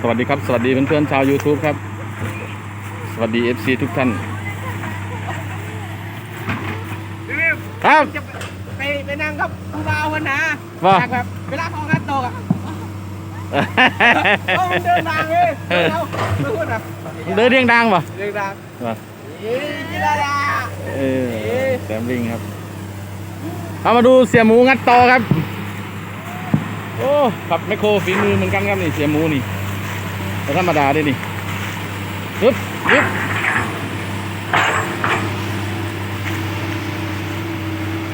สวัสดีครับ สวัสดีเพื่อนๆชาว YouTube ครับ สวัสดี FC ทุกท่านพี่วิวครับ จะไปไปนั่งกับผู้บ่าวกันนะว่า อยากแบบเวลาเขางัดโตกอะเอามันเดินทางเลยเดินเอาไม่พูดอะเดินเรียงดังป่ะเดินทางว่าเอ้ยกีฬาดาเออแซมลิงครับ เอามาดูเสียหมูงัดต่อครับ โอ้ขับไมคโครฝีมือเหมือนกันครับนี่เสียหมูนี่ แต่ธรรมดาด้วยนี่ยึบปึ๊บ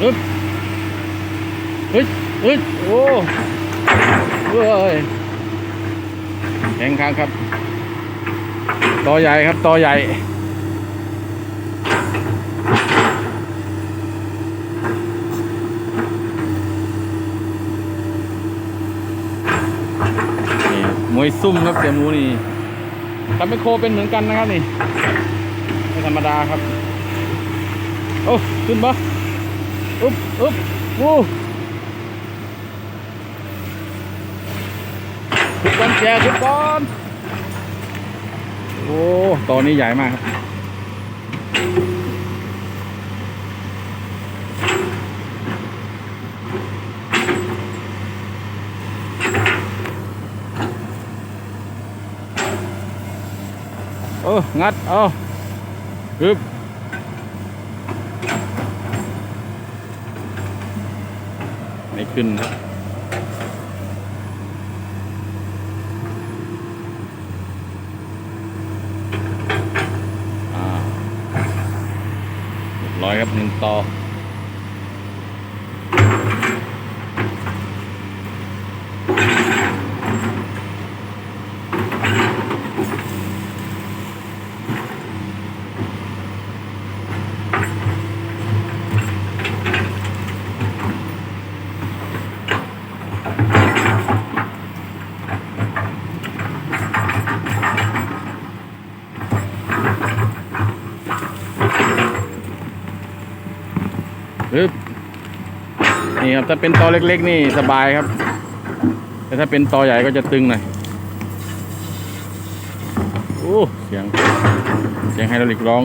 ปึ๊บเฮ้ยเฮ้ยโอ้เฮ้ยแข็งค้างครับ ต่อใหญ่ครับ ต่อใหญ่ มวยซุ่มครับเสียหมูนี่ทำเป็นโคเป็นเหมือนกันนะครับนี่ไม่ธรรมดาครับ โอ้ขึ้นปะอุ๊บอุ๊บวู้ขึ้นก้อนแชร์บุกคอนโอ้ตอนนี้ใหญ่มากครับ เอองัด เอาฮึบไม่ขึ้นครับอ่าเรียบร้อยครับหนึ่งต่อ ปึ๊บ นี่ครับถ้าเป็นตอเล็กๆ นี่สบายครับ แต่ถ้าเป็นตอใหญ่ก็จะตึงหน่อยโอ้เสียงเสียงไฮดรอลิกร้อง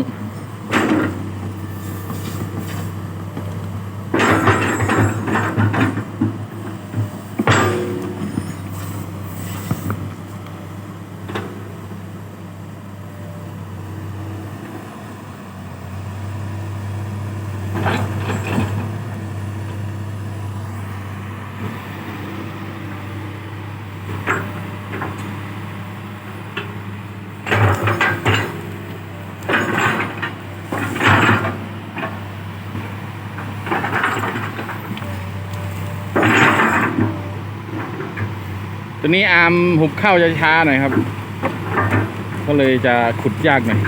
ตัวนี้อาร์มหุบเข้าจะช้าหน่อยครับ ก็เลยจะขุดยากหน่อย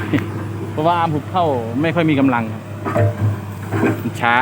เพราะว่าอาร์มหุบเข้าไม่ค่อยมีกำลังครับช้า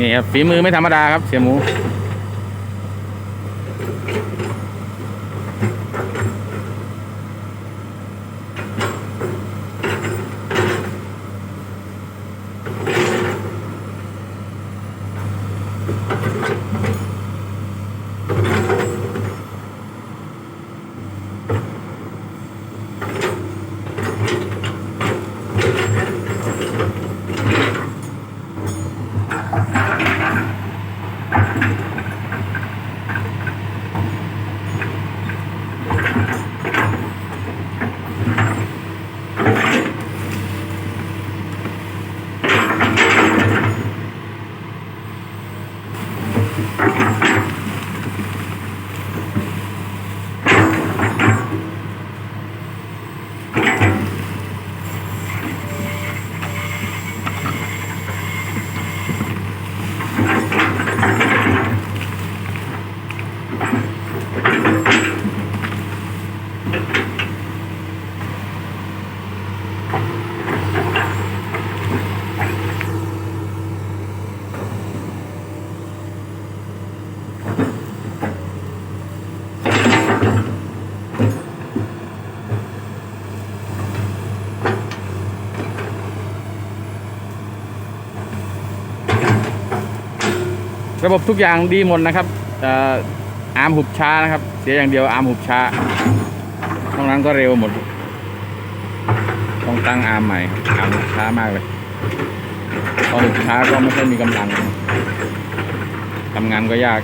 นี่ครับฝีมือไม่ธรรมดาครับ เสียหมู ระบบทุกอย่างดีหมดนะครับอาร์มหุบช้านะครับ เสียอย่างเดียวอาร์มหุบช้านอกนั้นก็เร็วหมดต้องตั้งอาร์มใหม่อาร์มหุบช้ามากเลยพอหุบช้าก็ไม่ค่อยมีกำลังทำงานก็ยาก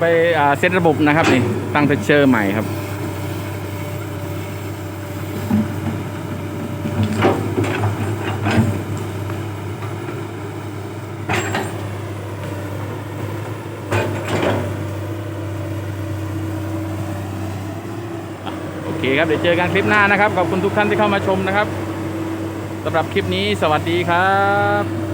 ไปเซตระบบนะครับนี่ตั้งเทชเชอร์ใหม่ครับโอเคครับเดี๋ยวเจอกันคลิปหน้านะครับขอบคุณทุกท่านที่เข้ามาชมนะครับสำหรับคลิปนี้สวัสดีครับ